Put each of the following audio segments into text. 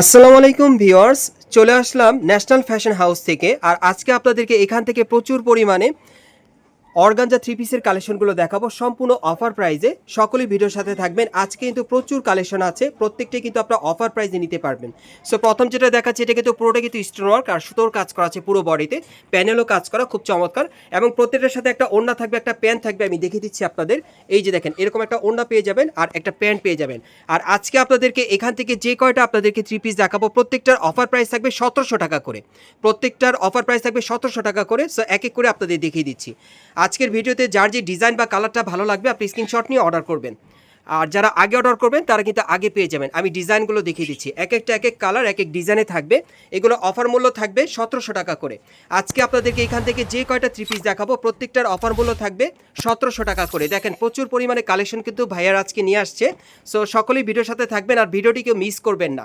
আসসালামু আলাইকুম ভিওয়ার্স চলে আসলাম ন্যাশনাল ফ্যাশন হাউস থেকে। আর আজকে আপনাদেরকে এখান থেকে প্রচুর পরিমাণে অর্গানজা থ্রি পিসের কালেকশনগুলো দেখাবো। সম্পূর্ণ অফার প্রাইজে সকলেই ভিডিওর সাথে থাকবেন। আজকে কিন্তু প্রচুর কালেকশন আছে। প্রত্যেকটাই কিন্তু আপনারা অফার প্রাইজে নিতে পারবেন। সো প্রথম যেটা দেখাচ্ছে, এটা কিন্তু পুরোটা কিন্তু স্টোন ওয়ার্ক আর সুতোর কাজ করা আছে পুরো বডিতে প্যানেলও কাজ করা, খুব চমৎকার। এবং প্রত্যেকটার সাথে একটা ওড়না থাকবে, একটা প্যান্ট থাকবে, আমি দেখিয়ে দিচ্ছি আপনাদের। এই যে দেখেন, এরকম একটা ওড়না পেয়ে যাবেন আর একটা প্যান্ট পেয়ে যাবেন। আর আজকে আপনাদেরকে এখান থেকে যে কয়টা আপনাদেরকে থ্রি পিস দেখাবো, প্রত্যেকটার অফার প্রাইস থাকবে সতেরোশো টাকা করে। প্রত্যেকটার অফার প্রাইস থাকবে সতেরোশো টাকা করে। সো এক এক করে আপনাদের দেখিয়ে দিচ্ছি। আজকের ভিডিওতে যার যে ডিজাইন বা কালারটা ভালো লাগবে, আপনি স্ক্রিনশট নিয়ে অর্ডার করবেন। আর যারা আগে অর্ডার করবেন, তারা কিন্তু আগে পেয়ে যাবেন। আমি ডিজাইনগুলো দেখিয়ে দিচ্ছি। এক একটা, এক এক কালার এক এক ডিজাইনে থাকবে। এগুলো অফার মূল্য থাকবে সতেরোশো টাকা করে। আজকে আপনাদেরকে এখান থেকে যে কয়টা থ্রি পিস দেখাবো, প্রত্যেকটার অফার মূল্য থাকবে সতেরোশো টাকা করে। দেখেন, প্রচুর পরিমাণে কালেকশন কিন্তু ভাইয়ার আজকে নিয়ে আসছে। সো সকলেই ভিডিওর সাথে থাকবেন আর ভিডিওটি কেউ মিস করবেন না।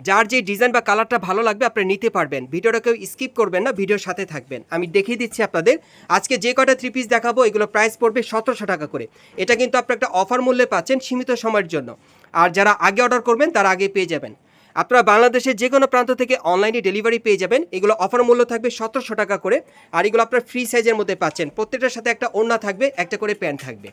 যার যে ডিজাইন বা কালারটা ভালো লাগবে আপনি নিতে পারবেন। ভিডিওটা কেউ স্কিপ করবেন না, ভিডিওর সাথে থাকবেন। আমি দেখিয়ে দিচ্ছি আপনাদের, আজকে যে কটা থ্রি পিস দেখাবো, এগুলো প্রাইস পড়বে সতেরোশো টাকা করে। এটা কিন্তু আপনি একটা অফার মূল্যে পাচ্ছেন সীমিত সময়ের জন্য। আর যারা আগে অর্ডার করবেন, তারা আগে পেয়ে যাবেন। আপনারা বাংলাদেশের যে কোনো প্রান্ত থেকে অনলাইনে ডেলিভারি পেয়ে যাবেন। এগুলো অফার মূল্য থাকবে সতেরোশো টাকা করে। আর এগুলো আপনার ফ্রি সাইজের মধ্যে পাচ্ছেন। প্রত্যেকটার সাথে একটা ওড়না থাকবে, একটা করে প্যান্ট থাকবে।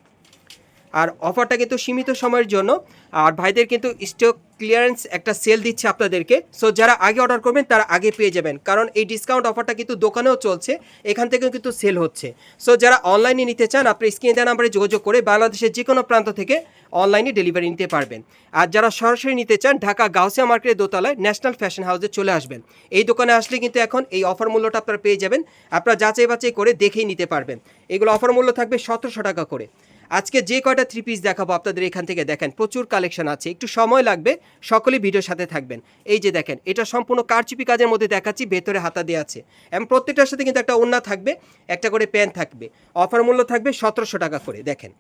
আর অফারটা কিন্তু সীমিত সময়ের জন্য। আর ভাইদের কিন্তু স্টক ক্লিয়ারেন্স একটা সেল দিচ্ছে আপনাদেরকে। সো যারা আগে অর্ডার করবেন, তারা আগে পেয়ে যাবেন। কারণ এই ডিসকাউন্ট অফারটা কিন্তু দোকানেও চলছে, এখান থেকেও কিন্তু সেল হচ্ছে। সো যারা অনলাইনে নিতে চান, আপনি স্ক্রিনে দেওয়া নাম্বারে যোগাযোগ করে বাংলাদেশের যে কোনো প্রান্ত থেকে অনলাইনে ডেলিভারি নিতে পারবেন। আর যারা সরাসরি নিতে চান, ঢাকা গাউসিয়া মার্কেটের দোতলায় ন্যাশনাল ফ্যাশন হাউসে চলে আসবেন। এই দোকানে আসলে কিন্তু এখন এই অফার মূল্যটা আপনারা পেয়ে যাবেন। আপনারা যাচাই বাছাই করে দেখেই নিতে পারবেন। এগুলো অফার মূল্য থাকবে সতেরোশো টাকা করে। আজকে যে কয়টা থ্রি পিস দেখাবো আপনাদের এখান থেকে, দেখেন, প্রচুর কালেকশন আছে। একটু সময় লাগবে, সকলেই ভিডিওর সাথে থাকবেন। এই যে দেখেন, এটা সম্পূর্ণ কারচুপি কাজের মধ্যে দেখাচ্ছি, ভেতরে হাতা দেওয়া আছে। এবং প্রত্যেকটার সাথে কিন্তু একটা ওড়না থাকবে, একটা করে প্যান থাকবে। অফার মূল্য থাকবে সতেরোশো টাকা করে, দেখেন।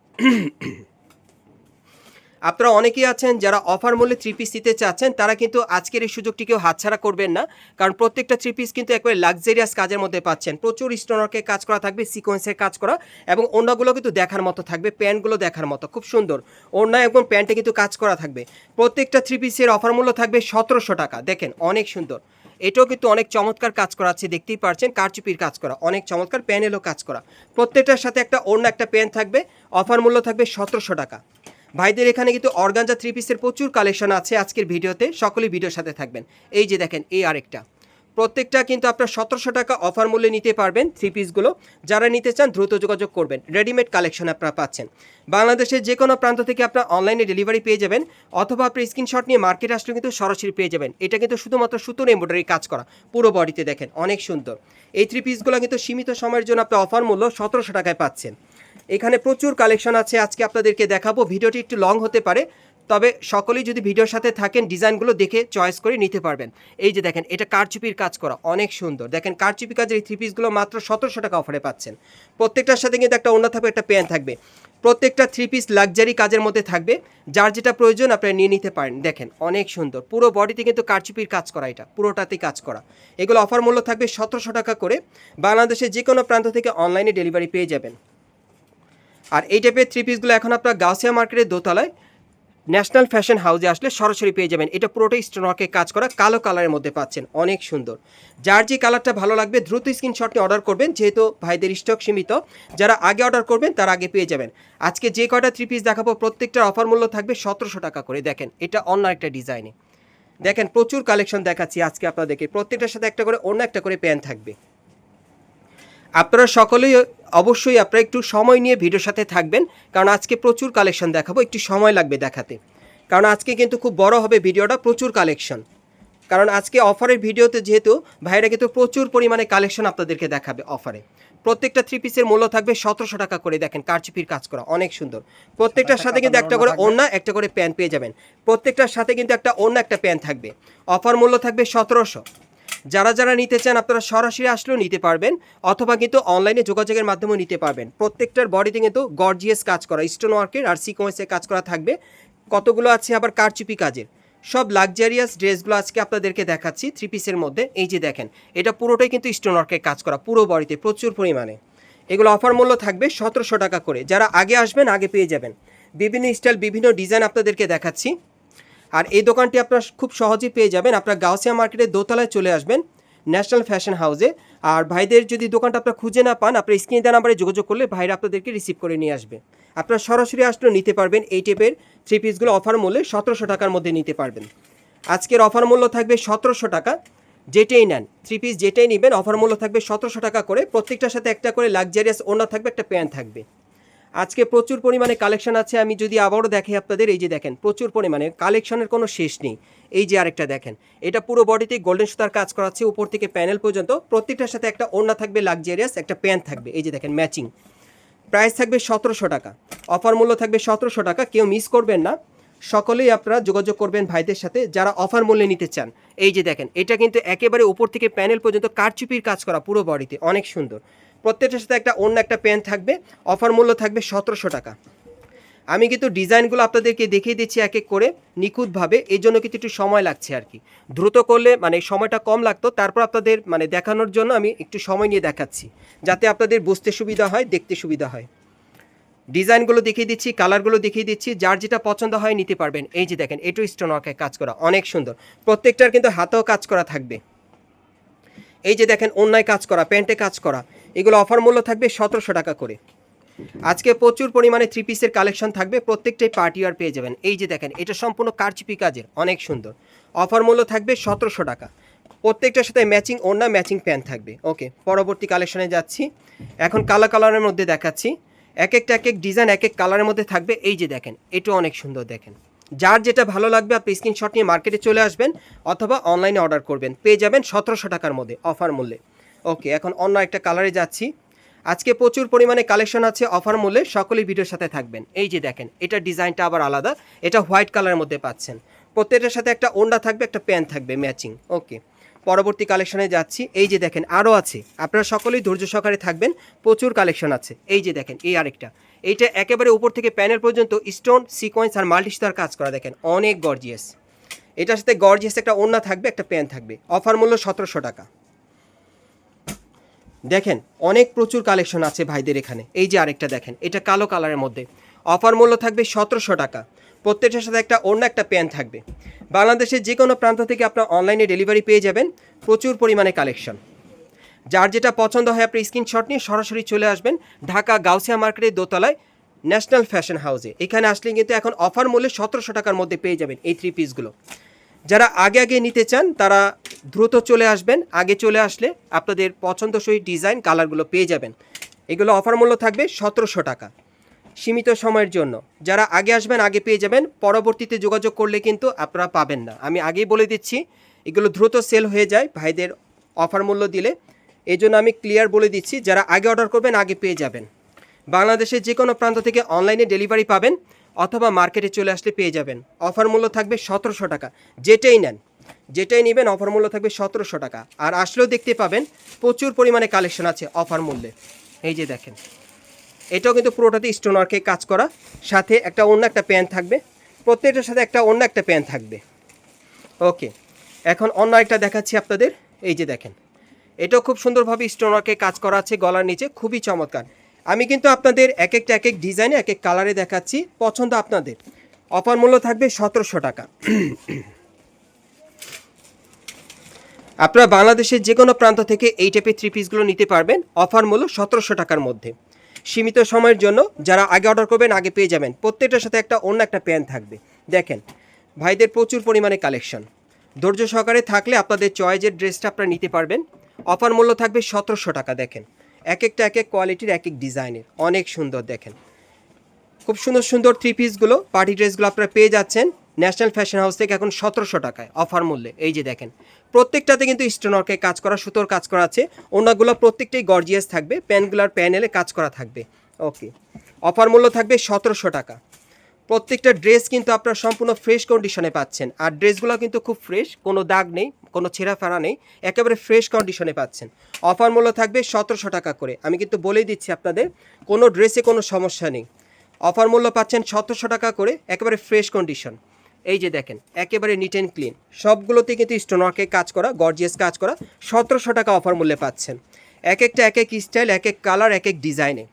আপনারা অনেকেই আছেন যারা অফার মূল্যে থ্রি পিস দিতে চাচ্ছেন, তারা কিন্তু আজকের এই সুযোগটি কেউ হাতছাড়া করবেন না। কারণ প্রত্যেকটা থ্রি পিস কিন্তু একবারে লাক্সারিয়াস কাজের মধ্যে পাচ্ছেন। প্রচুর স্টোনওয়ার্কের কাজ করা থাকবে সিকোয়েন্সের কাজ করা এবং ওড়নাগুলো কিন্তু দেখার মতো থাকবে, প্যান্টগুলো দেখার মতো। খুব সুন্দর। ওড়না এবং প্যান্টে কিন্তু কাজ করা থাকবে। প্রত্যেকটা থ্রি পিসের অফার মূল্য থাকবে সতেরোশো টাকা। দেখেন, অনেক সুন্দর। এটাও কিন্তু অনেক চমৎকার কাজ করা আছে, দেখতেই পারছেন। কারচুপির কাজ করা, অনেক চমৎকার প্যানেলও কাজ করা। প্রত্যেকটার সাথে একটা ওড়না, একটা প্যান্ট থাকবে অফার মূল্য থাকবে সতেরোশো টাকা। ভাইদের এখানে কিন্তু অর্গানজা থ্রি পিসের প্রচুর কালেকশন আছে আজকের ভিডিওতে। সকলেই ভিডিওর সাথে থাকবেন। এই যে দেখেন, এই আরেকটা। প্রত্যেকটা কিন্তু আপনার সতেরোশো টাকা অফার মূল্যে নিতে পারবেন থ্রি পিসগুলো যারা নিতে চান, দ্রুত যোগাযোগ করবেন। রেডিমেড কালেকশন আপনারা পাচ্ছেন। বাংলাদেশের যে কোনো প্রান্ত থেকে আপনার অনলাইনে ডেলিভারি পেয়ে যাবেন, অথবা আপনি স্ক্রিনশট নিয়ে মার্কেট আসলে কিন্তু সরাসরি পেয়ে যাবেন। এটা কিন্তু শুধুমাত্র সুতোর এমব্রয়ডারি কাজ করা। পুরো বডিতে দেখেন, অনেক সুন্দর। এই থ্রি পিসগুলো কিন্তু সীমিত সময়ের জন্য আপনি অফার মূল্য সতেরোশো টাকায় পাচ্ছেন। এখানে প্রচুর কালেকশন আছে, আজকে আপনাদেরকে দেখাবো। ভিডিওটি একটু লং হতে পারে, তবে সকলেই যদি ভিডিওর সাথে থাকেন, ডিজাইনগুলো দেখে চয়েস করে নিতে পারবেন। এই যে দেখেন, এটা কারচুপির কাজ করা, অনেক সুন্দর। দেখেন, কারচুপি কাজের এই থ্রি পিসগুলো মাত্র সতেরোশো টাকা অফারে পাচ্ছেন। প্রত্যেকটার সাথে কিন্তু একটা অন্য থাকবে একটা প্যান্ট থাকবে। প্রত্যেকটা থ্রি পিস লাক্সারি কাজের মধ্যে থাকবে। যার যেটা প্রয়োজন, আপনারা নিয়ে নিতে পারেন। দেখেন, অনেক সুন্দর। পুরো বডিতে কিন্তু কারচুপির কাজ করা এটা, পুরোটাতেই কাজ করা। এগুলো অফার মূল্য থাকবে সতেরোশো টাকা করে। বাংলাদেশের যে কোনো প্রান্ত থেকে অনলাইনে ডেলিভারি পেয়ে যাবেন। আর এই টাইপের থ্রি পিসগুলো এখন আপনার গাউসিয়া মার্কেটের দোতলায় ন্যাশনাল ফ্যাশন হাউসে আসলে সরাসরি পেয়ে যাবেন। এটা পুরোটাই স্টোনওয়ার্কে কাজ করা, কালো কালারের মধ্যে পাচ্ছেন। অনেক সুন্দর। যার যে কালারটা ভালো লাগবে, দ্রুত স্ক্রিনশট নিয়ে অর্ডার করবেন। যেহেতু ভাইদের স্টক সীমিত, যারা আগে অর্ডার করবেন, তারা আগে পেয়ে যাবেন। আজকে যে কয়টা থ্রি পিস দেখাবো, প্রত্যেকটার অফার মূল্য থাকবে সতেরোশো টাকা করে। দেখেন, এটা অন্য একটা ডিজাইনে দেখেন, প্রচুর কালেকশন দেখাচ্ছি আজকে আপনাদেরকে। প্রত্যেকটার সাথে একটা করে, অন্য একটা করে প্যান্ট থাকবে। আপনারা সকলেই অবশ্যই আপনারা একটু সময় নিয়ে ভিডিওর সাথে থাকবেন, কারণ আজকে প্রচুর কালেকশন দেখাবো, একটু সময় লাগবে দেখাতে। কারণ আজকে কিন্তু খুব বড় হবে ভিডিওটা, প্রচুর কালেকশন। কারণ আজকে অফারের ভিডিওতে যেহেতু ভাইরা কিন্তু প্রচুর পরিমাণে কালেকশন আপনাদেরকে দেখাবে অফারে। প্রত্যেকটা থ্রি পিসের মূল্য থাকবে সতেরোশো টাকা করে, দেখেন কারচুপির কাজ করা, অনেক সুন্দর। প্রত্যেকটার সাথে কিন্তু একটা করে ওড়না, একটা করে প্যান্ট পেয়ে যাবেন। প্রত্যেকটার সাথে কিন্তু একটা ওড়না, একটা প্যান্ট থাকবে। অফার মূল্য থাকবে সতেরোশো। যারা যারা নিতে চান আপনারা সরাসরি আসলেও নিতে পারবেন, অথবা কিন্তু অনলাইনে যোগাযোগের মাধ্যমেও নিতে পারবেন। প্রত্যেকটার বডিতে কিন্তু গর্জিয়াস কাজ করা স্টোন ওয়ার্কের আর সিকোয়েন্সের কাজ করা থাকবে। কতগুলো আছে আবার কারচুপি কাজের? সব লাক্সারিয়াস ড্রেসগুলো আজকে আপনাদেরকে দেখাচ্ছি থ্রি পিসের মধ্যে। এই যে দেখেন, এটা পুরোটাই কিন্তু স্টোন ওয়ার্কের কাজ করা, পুরো বডিতে প্রচুর পরিমাণে। এগুলো অফার মূল্য থাকবে সতেরোশো টাকা করে। যারা আগে আসবেন, আগে পেয়ে যাবেন। বিভিন্ন স্টাইল বিভিন্ন ডিজাইন আপনাদেরকে দেখাচ্ছি। আর এই দোকানটি আপনারা খুব সহজেই পেয়ে যাবেন। আপনার গাউসিয়া মার্কেটের দোতলায় চলে আসবেন, ন্যাশনাল ফ্যাশন হাউসে। আর ভাইদের যদি দোকানটা আপনারা খুঁজে না পান, আপনার স্ক্রিনে দেওয়া নাম্বারে যোগাযোগ করলে ভাইরা আপনাদেরকে রিসিভ করে নিয়ে আসবে। আপনারা সরাসরি আসলে নিতে পারবেন এই টাইপের থ্রি পিসগুলো অফার মূল্যে সতেরোশো টাকার মধ্যে নিতে পারবেন। আজকের অফার মূল্য থাকবে সতেরোশো টাকা, যেটাই নেন থ্রি পিস যেটাই নেবেন অফার মূল্য থাকবে সতেরোশো টাকা করে। প্রত্যেকটার সাথে একটা করে লাক্সারিয়াস ওনা থাকবে, একটা প্যান্ট থাকবে। আজকে প্রচুর পরিমাণে কালেকশন আছে, আমি যদি আবারও দেখি আপনাদের, এই যে দেখেন, প্রচুর পরিমাণে কালেকশনের কোনো শেষ নেই। এই যে আরেকটা দেখেন, এটা পুরো বডিতে গোল্ডেন সুতার কাজ করা আছে, উপর থেকে প্যানেল পর্যন্ত, প্রত্যেকটার সাথে একটা ওড়না থাকবে লাক্সারিয়াস একটা প্যান্ট থাকবে, এই যে দেখেন ম্যাচিং প্রাইস থাকবে সতেরোশো টাকা অফার মূল্য থাকবে সতেরোশো টাকা, কেউ মিস করবেন না। সকলেই আপনারা যোগাযোগ করবেন ভাইদের সাথে, যারা অফার মূল্যে নিতে চান। এই যে দেখেন, এটা কিন্তু একেবারে উপর থেকে প্যানেল পর্যন্ত কারচুপির কাজ করা পুরো বডিতে অনেক সুন্দর। প্রত্যেকটার সাথে একটা অন্য একটা প্যান্ট থাকবে অফার মূল্য থাকবে সতেরোশো টাকা। আমি কিন্তু ডিজাইনগুলো আপনাদেরকে দেখিয়ে দিচ্ছি এক এক করে নিখুঁতভাবে এই জন্য কিন্তু একটু সময় লাগছে আর কি। দ্রুত করলে মানে সময়টা কম লাগতো, তারপর আপনাদের মানে দেখানোর জন্য আমি একটু সময় নিয়ে দেখাচ্ছি, যাতে আপনাদের বুঝতে সুবিধা হয়, দেখতে সুবিধা হয়। ডিজাইনগুলো দেখিয়ে দিচ্ছি, কালারগুলো দেখিয়ে দিচ্ছি, যার যেটা পছন্দ হয় নিতে পারবেন। এই যে দেখেন, এটু স্টোন ওয়ার্কের কাজ করা, অনেক সুন্দর। প্রত্যেকটার কিন্তু হাতেও কাজ করা থাকবে। এই যে দেখেন, অন্যায় কাজ করা প্যান্টে কাজ করা। এগুলো অফার মূল্য থাকবে সতেরোশো টাকা করে। আজকে প্রচুর পরিমাণে থ্রি পিসের কালেকশন থাকবে, প্রত্যেকটাই পার্টি আর পেয়ে যাবেন। এই যে দেখেন, এটা সম্পূর্ণ কারচিপি কাজের, অনেক সুন্দর। অফার মূল্য থাকবে সতেরোশো টাকা। প্রত্যেকটার সাথে ম্যাচিং ওড়না ম্যাচিং প্যান্ট থাকবে। ওকে পরবর্তী কালেকশনে যাচ্ছি। এখন কালো কালারের মধ্যে দেখাচ্ছি। এক একটা, এক এক ডিজাইন এক এক কালারের মধ্যে থাকবে। এই যে দেখেন এটা অনেক সুন্দর দেখেন। যার যেটা ভালো লাগবে, আপনি স্ক্রিনশট নিয়ে মার্কেটে চলে আসবেন অথবা অনলাইনে অর্ডার করবেন। পেয়ে যাবেন সতেরোশো টাকার মধ্যে অফার মূল্যে। ওকে এখন অন্য একটা কালারে যাচ্ছি। আজকে প্রচুর পরিমাণে কালেকশন আছে অফার মূল্যে, সকলেই ভিডিওর সাথে থাকবেন। এই যে দেখেন, এটা ডিজাইনটা আবার আলাদা, এটা হোয়াইট কালারের মধ্যে পাচ্ছেন। প্রত্যেকটার সাথে একটা ওন্ডা থাকবে, একটা প্যান্ট থাকবে ম্যাচিং ওকে পরবর্তী কালেকশনে যাচ্ছি, এই যে দেখেন, আরও আছে। আপনারা সকলেই ধৈর্য সহকারে থাকবেন, প্রচুর কালেকশন আছে। এই যে দেখেন, এই আরেকটা। এইটা একেবারে উপর থেকে প্যানেল পর্যন্ত স্টোন সিকোয়েন্স আর মাল্টিস্টার কাজ করা, দেখেন, অনেক গর্জিয়াস এটার সাথে গর্জিয়াস একটা ওন্না থাকবে, একটা প্যান্ট থাকবে। অফার মূল্য সতেরোশো টাকা। দেখেন, অনেক প্রচুর কালেকশন আছে ভাইদের এখানে। এই যে আরেকটা দেখেন, এটা কালো কালারের মধ্যে। অফার মূল্য থাকবে সতেরোশো টাকা। প্রত্যেকটার সাথে একটা অন্য একটা প্যান্ট থাকবে। বাংলাদেশের যে কোনো প্রান্ত থেকে আপনার অনলাইনে ডেলিভারি পেয়ে যাবেন প্রচুর পরিমাণে কালেকশন যার যেটা পছন্দ হয় আপনি স্ক্রিনশট নিয়ে সরাসরি চলে আসবেন ঢাকা গাউসিয়া মার্কেটের দোতলায় ন্যাশনাল ফ্যাশন হাউসে এখানে আসলে কিন্তু এখন অফার মূল্যে সতেরোশো টাকার মধ্যে পেয়ে যাবেন এই থ্রি পিসগুলো যারা আগে আগে নিতে চান, তারা দ্রুত চলে আসবেন। আগে চলে আসলে আপনাদের পছন্দসই ডিজাইন, কালারগুলো পেয়ে যাবেন। এগুলো অফার মূল্য থাকবে সতেরোশো টাকা। সীমিত সময়ের জন্য। যারা আগে আসবেন, আগে পেয়ে যাবেন। পরবর্তীতে যোগাযোগ করলে কিন্তু আপনারা পাবেন না। আমি আগেই বলে দিচ্ছি, এগুলো দ্রুত সেল হয়ে যায় ভাইদের অফার মূল্য দিলে। এই জন্য আমি ক্লিয়ার বলে দিচ্ছি, যারা আগে অর্ডার করবেন, আগে পেয়ে যাবেন। বাংলাদেশের যে কোনো প্রান্ত থেকে অনলাইনে ডেলিভারি পাবেন। অথবা মার্কেটে চলে আসলে পেয়ে যাবেন। অফার মূল্য থাকবে সতেরোশো টাকা। যেটাই নেন, যেটাই নেবেন, অফার মূল্য থাকবে সতেরোশো টাকা। আর আসলেও দেখতে পাবেন প্রচুর পরিমাণে কালেকশন আছে অফার মূল্যে। এই যে দেখেন, এটাও কিন্তু পুরোটাতে স্টোন ওয়ার্কে কাজ করা। সাথে একটা অন্য একটা প্যান্ট থাকবে। প্রত্যেকটার সাথে একটা অন্য একটা প্যান্ট থাকবে। ওকে, এখন অন্য একটা দেখাচ্ছি আপনাদের। এই যে দেখেন, এটাও খুব সুন্দরভাবে স্টোন ওয়ার্কে কাজ করা আছে গলার নিচে। খুবই চমৎকার। আমি কিন্তু আপনাদের এক একটা এক এক ডিজাইনে এক এক কালারে দেখাচ্ছি, পছন্দ আপনাদের। অফার মূল্য থাকবে সতেরোশো টাকা। আপনারা বাংলাদেশের যে কোনো প্রান্ত থেকে এই টাইপের থ্রি পিসগুলো নিতে পারবেন অফার মূল্য সতেরোশো টাকার মধ্যে। সীমিত সময়ের জন্য যারা আগে অর্ডার করবেন, আগে পেয়ে যাবেন। প্রত্যেকটার সাথে একটা অন্য একটা প্যান্ট থাকবে। দেখেন, ভাইদের প্রচুর পরিমাণে কালেকশন ধৈর্য সহকারে থাকলে আপনাদের চয়েজের ড্রেসটা আপনারা নিতে পারবেন। অফার মূল্য থাকবে সতেরোশো টাকা, দেখেন। এক একটা এক এক কোয়ালিটির এক এক ডিজাইনের। অনেক সুন্দর, দেখেন। খুব সুন্দর সুন্দর থ্রি পিসগুলো পার্টি ড্রেসগুলো আপনারা পেয়ে যাচ্ছেন ন্যাশনাল ফ্যাশন হাউস থেকে এখন সতেরোশো টাকায় অফার মূল্যে। এই যে দেখেন, প্রত্যেকটাতে কিন্তু স্টোনওয়ার্কে কাজ করা, সুতোর কাজ করা আছে। অন্যগুলো প্রত্যেকটাই গর্জিয়াস থাকবে, প্যানগুলার প্যানেলে কাজ করা থাকবে। ওকে অফার মূল্য থাকবে সতেরোশো টাকা। প্রত্যেকটা ড্রেস কিন্তু আপনারা সম্পূর্ণ ফ্রেশ কন্ডিশনে পাচ্ছেন। আর ড্রেসগুলো কিন্তু খুব ফ্রেশ কোনো দাগ নেই, কোনো ছেঁড়া ফেরা নেই, একেবারে ফ্রেশ কন্ডিশনে পাচ্ছেন। অফার মূল্য থাকবে সতেরোশো টাকা করে। আমি কিন্তু বলেই দিচ্ছি আপনাদের, কোনো ড্রেসে কোনো সমস্যা নেই। অফার মূল্য পাচ্ছেন সতেরোশো টাকা করে, একেবারে ফ্রেশ কন্ডিশন এই যে দেখেন, একেবারে নিট অ্যান্ড ক্লিন সবগুলোতে কিন্তু স্টোনওয়ার্কে কাজ করা গর্জিয়াস কাজ করা, সতেরোশো টাকা অফার মূল্যে পাচ্ছেন। এক একটা, এক এক স্টাইল এক এক কালার এক এক ডিজাইনে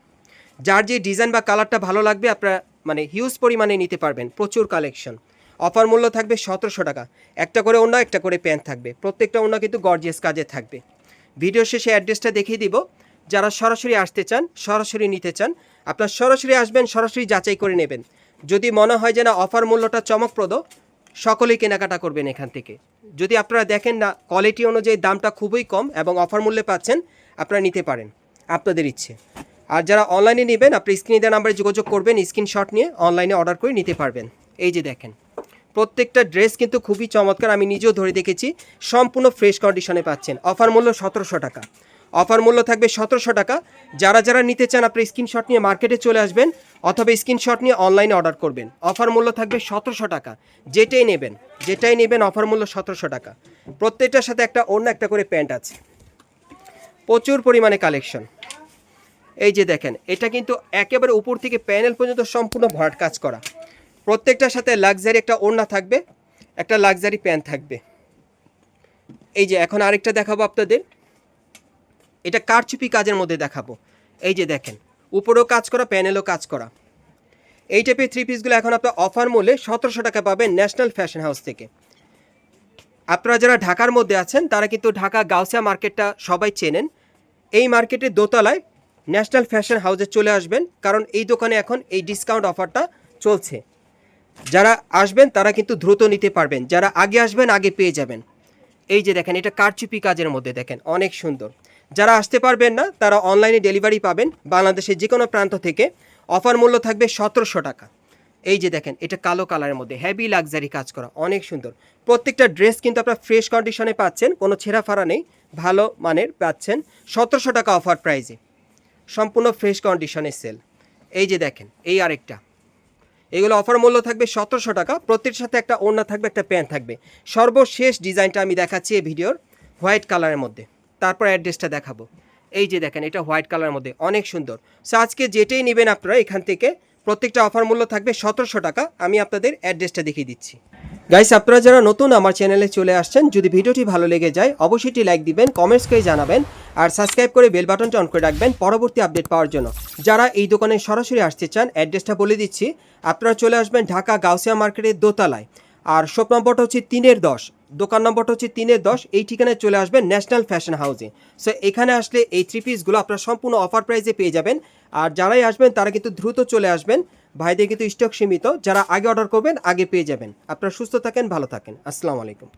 যার যে ডিজাইন বা কালারটা ভালো লাগবে, আপনারা মানে হিউজ পরিমাণে নিতে পারবেন, প্রচুর কালেকশন অফার মূল্য থাকবে সতেরোশো টাকা। একটা করে অন্য একটা করে প্যান্ট থাকবে। প্রত্যেকটা অন্য কিন্তু গর্জিয়াস কাজে থাকবে। ভিডিও শেষে অ্যাড্রেসটা দেখিয়ে দিব। যারা সরাসরি আসতে চান, সরাসরি নিতে চান, আপনার সরাসরি আসবেন, সরাসরি যাচাই করে নেবেন। যদি মনে হয় যে না অফার মূল্যটা চমকপ্রদ, সকলেই কেনাকাটা করবেন এখান থেকে। যদি আপনারা দেখেন না কোয়ালিটি অনুযায়ী দামটা খুবই কম এবং অফার মূল্যে পাচ্ছেন, আপনারা নিতে পারেন। আপনাদের ইচ্ছে। আর যারা অনলাইনে নেবেন, আপনি স্ক্রিনে দেওয়া নাম্বারে যোগাযোগ করবেন স্ক্রিনশট নিয়ে অনলাইনে অর্ডার করে নিতে পারবেন। এই যে দেখেন, প্রত্যেকটা ড্রেস কিন্তু খুবই চমৎকার, আমি নিজেও ধরে দেখেছি, সম্পূর্ণ ফ্রেশ কন্ডিশনে পাচ্ছেন। অফার মূল্য সতেরোশো টাকা। অফার মূল্য থাকবে সতেরোশো টাকা। যারা যারা নিতে চান, আপনি স্ক্রিনশট নিয়ে মার্কেটে চলে আসবেন, অথবা স্ক্রিনশট নিয়ে অনলাইনে অর্ডার করবেন। অফার মূল্য থাকবে সতেরোশো টাকা। যেটাই নেবেন যেটাই নেবেন অফার মূল্য সতেরোশো টাকা। প্রত্যেকটার সাথে একটা অন্য একটা করে প্যান্ট আছে। প্রচুর পরিমাণে কালেকশন এই যে দেখেন, এটা কিন্তু একেবারে উপর থেকে প্যানেল পর্যন্ত সম্পূর্ণ ভরাট কাজ করা। প্রত্যেকটার সাথে লাক্সারি একটা ওড়না থাকবে, একটা লাক্সারি প্যান থাকবে। এই যে এখন আরেকটা দেখাবো আপনাদের। এটা কারচুপি কাজের মধ্যে দেখাবো। এই যে দেখেন, উপরেও কাজ করা, প্যানেলও কাজ করা। এই টাইপের থ্রি পিসগুলো এখন আপনার অফার মূল্যে সতেরোশো টাকা পাবেন ন্যাশনাল ফ্যাশন হাউস থেকে। আপনারা যারা ঢাকার মধ্যে আছেন, তারা কিন্তু ঢাকা গাউসিয়া মার্কেটটা সবাই চেনেন। এই মার্কেটের দোতলায় ন্যাশনাল ফ্যাশন হাউসে চলে আসবেন, কারণ এই দোকানে এখন এই ডিসকাউন্ট অফারটা চলছে। যারা আসবেন, তারা কিন্তু দ্রুত নিতে পারবেন। যারা আগে আসবেন, আগে পেয়ে যাবেন। এই যে দেখেন, এটা কারচুপি কাজের মধ্যে দেখেন, অনেক সুন্দর। যারা আসতে পারবেন না, তারা অনলাইনে ডেলিভারি পাবেন। বাংলাদেশের যে কোনো প্রান্ত থেকে অফার মূল্য থাকবে সতেরোশো টাকা। এই যে দেখেন, এটা কালো কালারের মধ্যে হেভি লাক্সারি কাজ করা, অনেক সুন্দর। প্রত্যেকটা ড্রেস কিন্তু আপনার ফ্রেশ কন্ডিশনে পাচ্ছেন, কোনো ছেঁড়া ফাড়া নেই, ভালো মানের পাচ্ছেন। সতেরোশো টাকা অফার প্রাইজে সম্পূর্ণ ফ্রেশ কন্ডিশনের সেল এই যে দেখেন, এই আরেকটা। এগুলো অফার মূল্য থাকবে সতেরোশো টাকা প্রত্যেকটার সাথে একটা ওড়না থাকবে, একটা প্যান্ট থাকবে। সর্বশেষ ডিজাইনটা আমি দেখাচ্ছি এই ভিডিওর হোয়াইট কালারের মধ্যে। তারপর অ্যাড্রেসটা দেখাবো। এই যে দেখেন, এটা হোয়াইট কালারের মধ্যে, অনেক সুন্দর। সো আজকে যেটাই নেবেন আপনারা, এখান থেকে প্রত্যেকটা অফার মূল্য থাকবে সতেরোশো টাকা। আমি আপনাদের অ্যাড্রেসটা দেখিয়ে দিচ্ছি। গাইস আপনারা যারা নতুন আমার চ্যানেলে চলে আসছেন, যদি ভিডিওটি ভালো লেগে যায়, অবশ্যই লাইক দিবেন কমেন্টস করে জানাবেন, আর সাবস্ক্রাইব করে বেল বাটনটা অন করে রাখবেন পরবর্তী আপডেট পাওয়ার জন্য। যারা এই দোকানে সরাসরি আসতে চান অ্যাড্রেসটা বলে দিচ্ছি, আপনারা চলে আসবেন ঢাকা গাউসিয়া মার্কেটের দোতলায়। আর শপ নম্বরটা হচ্ছে তিনের দশ, দোকান নম্বরটা হচ্ছে তিনের দশ, এই ঠিকানায় চলে আসবেন ন্যাশনাল ফ্যাশন হাউসে। সো এখানে আসলে এই থ্রি পিসগুলো আপনারা সম্পূর্ণ অফার প্রাইসে পেয়ে যাবেন। আর যারাই আসবেন, তারা কিন্তু দ্রুত চলে আসবেন। ভাইদের কিন্তু স্টক সীমিত। যারা আগে অর্ডার করবেন, আগে পেয়ে যাবেন। আপনারা সুস্থ থাকেন, ভালো থাকেন। আসসালামু আলাইকুম।